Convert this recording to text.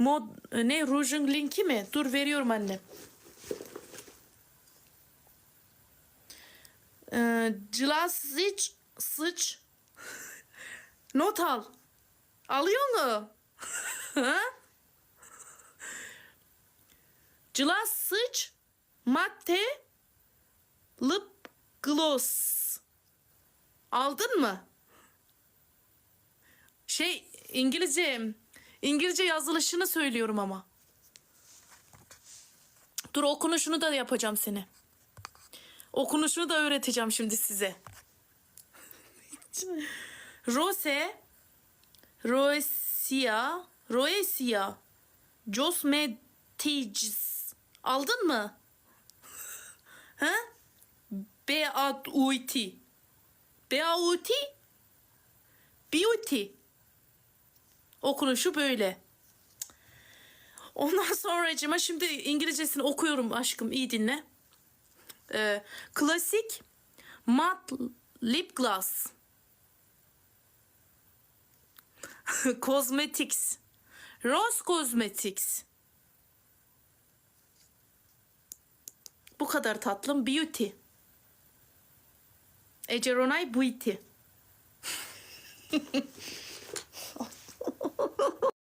Mod ne rujun linki mi? Dur veriyorum anne. Ee, Cılasic sıç. Not al. Alıyor mu? Ha? Cılas sıç matte lip gloss. Aldın mı? Şey İngilizce İngilizce yazılışını söylüyorum ama. Dur okunuşunu da yapacağım seni. Okunuşunu da öğreteceğim şimdi size. Rose Roesia Roesia Cosmetics Aldın mı? Ha? B-A-U-T B-A-U-T Beauty Okunuşu böyle. Ondan sonra şimdi İngilizcesini okuyorum aşkım iyi dinle. Ee, klasik matte lip gloss. Cosmetics. Rose Cosmetics. Bu kadar tatlım. Beauty. Ece Ronay Beauty.